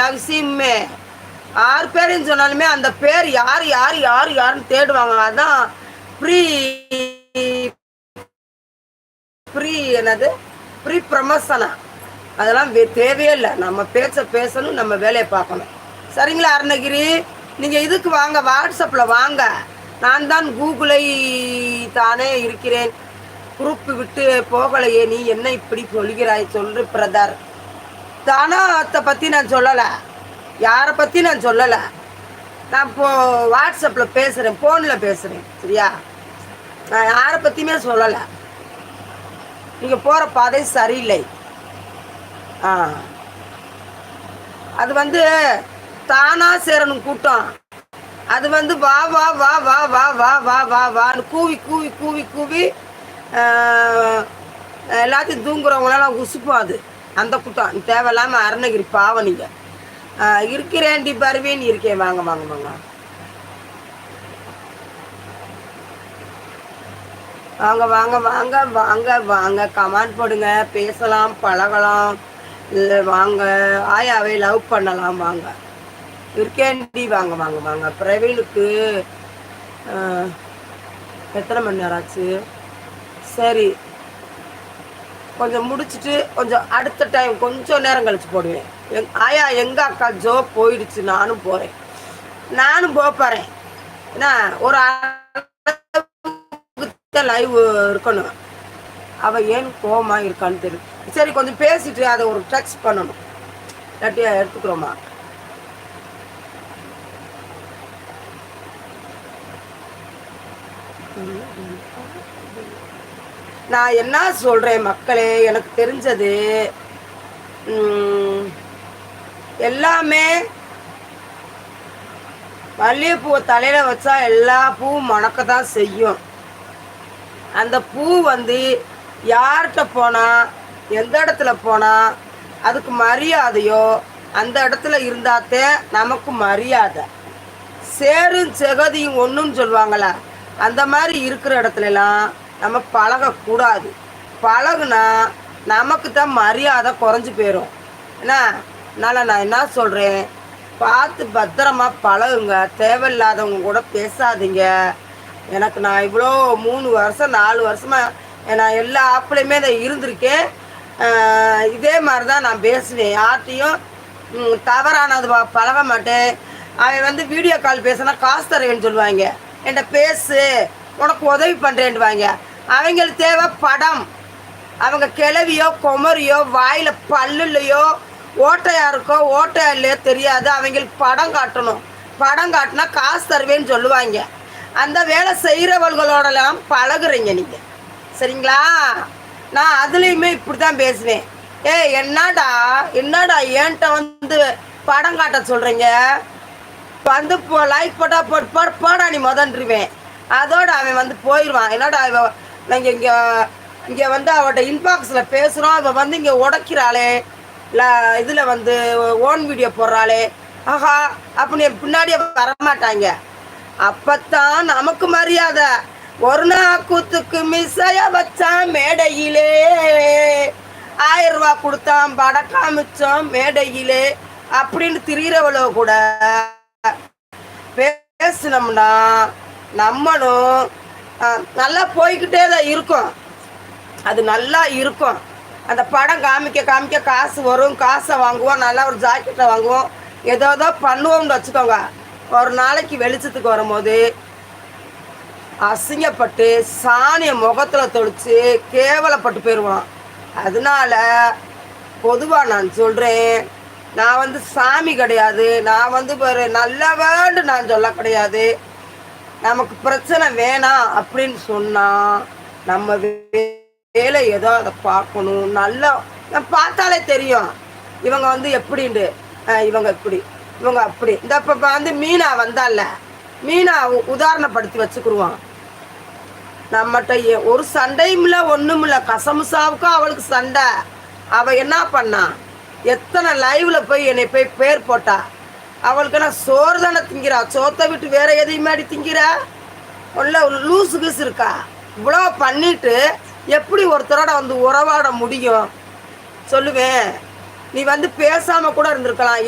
எல்லா விஷயமுமே ஆறு பேருன்னு சொன்னாலுமே அந்த பேர் யார் யார் யார் யாருன்னு தேடுவாங்க. அதான் ப்ரீ ப்ரீ என்னது? ப்ரீ ப்ரமோஷனா? அதெல்லாம் வே- தேவையே இல்லை. நம்ம பேச்ச பேசணும் நம்ம வேலையை பார்க்கணும். சரிங்களா அருணகிரி? நீங்கள் இதுக்கு வாங்க வாட்ஸ்அப்பில் வாங்க. நான் தான் கூகுளை தானே இருக்கிறேன். குரூப் விட்டு போகலையே நீ என்ன இப்படி சொல்கிறாய்? சொல்லு பிரதர். தானாத்தை பற்றி நான் சொல்லலை. யாரை பற்றி நான் சொல்லலை. நான் இப்போ வாட்ஸ்அப்பில் பேசுகிறேன் ஃபோனில் பேசுகிறேன் சரியா? நான் யாரை பற்றியுமே சொல்லலை. நீங்கள் போகிற பாதை சரியில்லை. ஆ. அது வந்து தானாக சேரணும் கூட்டம். அது வந்து வா வா வா வா வா வா வா வா வான்னு கூவி கூவி கூவி கூவி எல்லாத்தையும் தூங்குறவங்களெல்லாம் உசுப்போம் அது. அந்த கூட்டம் தேவையில்லாமல் அருணகிரி பாவம் நீங்கள் இருக்கிறேன்டி பருவேன் இருக்கேன் வாங்க வாங்க வாங்க. வாங்க வாங்க வாங்க வாங்க வாங்க. கமெண்ட் போடுங்க. பேசலாம் பழகலாம். இல்லை வாங்க. ஆயாவை லவ் பண்ணலாம் வாங்க. இருக்கேண்டி வாங்க வாங்க வாங்க. பிரவீனுக்கு எத்தனை மணி நேரம் ஆச்சு? சரி. கொஞ்சம் முடிச்சுட்டு கொஞ்சம் அடுத்த டைம் கொஞ்சம் நேரம் கழிச்சு போடுவேன். எங் ஆயா எங்கள் அக்கா ஜோ போயிடுச்சு நானும் போகிறேன் நானும் போக ஏன்னா என்ன ஒரு லைவ் இருக்கணும். அவள் ஏன் கோவமா இருக்கான்னு தெரியும் சரி கொஞ்சம் பேசிட்டு அதை ஒரு டெக்ஸ்ட் பண்ணணும். இல்லாட்டி எடுத்துக்கிறோமா? நான் என்ன சொல்கிறேன் மக்களே? எனக்கு தெரிஞ்சது எல்லாமே மல்லிகைப்பூவை தலையில் வச்சா எல்லா பூவும் மணக்க தான் செய்யும். அந்த பூ வந்து யார்கிட்ட போனால் எந்த இடத்துல போனால் அதுக்கு மரியாதையோ அந்த இடத்துல இருந்தாத்தே நமக்கு மரியாதை. சேரும் செகதியும் ஒன்றுன்னு சொல்லுவாங்களா? அந்த மாதிரி இருக்கிற இடத்துலலாம் நம்ம பழகக்கூடாது. பழகுனா நமக்கு தான் மரியாதை குறைஞ்சி போயிடும் என்ன? அதனால் நான் என்ன சொல்கிறேன் பார்த்து பத்திரமா பழகுங்க. தேவையில்லாதவங்க கூட பேசாதீங்க. எனக்கு நான் இவ்வளோ மூணு வருஷம் நாலு வருஷமாக நான் எல்லா ஆப்புலையுமே தான் இருந்திருக்கேன். இதே மாதிரி தான் நான் பேசுவேன். யார்கிட்டையும் தவறானது பழக மாட்டேன். அவன் வந்து வீடியோ கால் பேசினா காசு தருவேன்னு சொல்லுவாங்க. என்கிட்ட பேசு. உனக்கு உதவி பண்ணுறேன்டுவாங்க அவங்களுக்கு தேவை படம். அவங்க கிளவியோ குமரியோ வாயில் பல்லுலையோ ஓட்டையா இருக்கோ ஓட்டையா இல்லையோ தெரியாது. அவங்களுக்கு படம் காட்டணும். படம் காட்டினா காசு தருவேன்னு சொல்லுவாங்க. அந்த வேலை செய்கிறவர்களோடலாம் பழகுறீங்க நீங்கள் சரிங்களா? நான் அதுலேயுமே இப்படி தான் பேசுவேன். ஏய் என்னடா என்னடா என்கிட்ட வந்து படம் காட்ட சொல்கிறீங்க வந்து போ லைக் போட்டால் போட்டு போட போடா நீ முதன்றுவேன். அதோட அவன் வந்து போயிடுவான் என்னடா இவ நாங்கள் இங்கே இங்கே வந்து அவட்ட இன்பாக்ஸில் பேசுகிறோம் அவள் வந்து இங்கே உடைக்கிறாளே. இல்லை இதில் வந்து ஓன் வீடியோ போடுறாளே. ஆஹா அப்படின்னு பின்னாடியே வரமாட்டாங்க. அப்பத்தான் நமக்கு மரியாதை. ஒரு நாள் கூத்துக்கு மிஸ்ஸைய வச்சான் மேடையிலே. ஆயிரம் ரூபா கொடுத்தான் படம் காமிச்சோம் மேடையிலே. அப்படின்னு திரியிறவளோ கூட பேசினோம்னா நம்மளும் நல்லா போய்கிட்டே தான் இருக்கும். அது நல்லா இருக்கும். அந்த படம் காமிக்க காமிக்க காசு வரும். காசை வாங்குவோம். நல்லா ஒரு ஜாக்கெட்டை வாங்குவோம். ஏதோ ஏதோ பண்ணுவோம்னு வச்சுக்கோங்க. ஒரு நாளைக்கு வெளிச்சத்துக்கு வரும்போது அசிங்கப்பட்டு சாணியை முகத்தில் தொளிச்சு கேவலப்பட்டு போயிடுவோம் அதனால பொதுவாக நான் சொல்கிறேன் நான் வந்து சாமி கிடையாது. நான் வந்து ஒரு நல்லவன்னு நான் சொல்ல கிடையாது. நமக்கு பிரச்சனை வேணாம் அப்படின்னு சொன்னால் நம்ம வே- வேலை ஏதோ அதை பார்க்கணும். நல்லா நான் பார்த்தாலே தெரியும். இவங்க வந்து எப்படின்ட்டு இவங்க இப்படி இவங்க அப்படி. இந்த இப்போ வந்து மீனா வந்தால மீனா உ- உதாரணப்படுத்தி வச்சுக்கிடுவான் நம்மகிட்ட ஒரு சண்டையும் இல்லை ஒன்றும் இல்லை. கசமுசாவுக்கும் அவளுக்கு சண்டை. அவள் என்ன பண்ணா? எத்தனை லைவில் போய் என்னை போய் பேர் போட்டா? அவளுக்கு நான் சோறு தானே திங்கிறா சோத்தை விட்டு வேற எதையும் மாதிரி திங்கிறா உள்ள ஒரு லூசு கீசு இருக்கா? இவ்வளோ பண்ணிட்டு எப்படி ஒருத்தரோட வந்து உறவாட முடியும்? சொல்லுவேன். நீ வந்து பேசாமல் கூட இருந்திருக்கலாம்.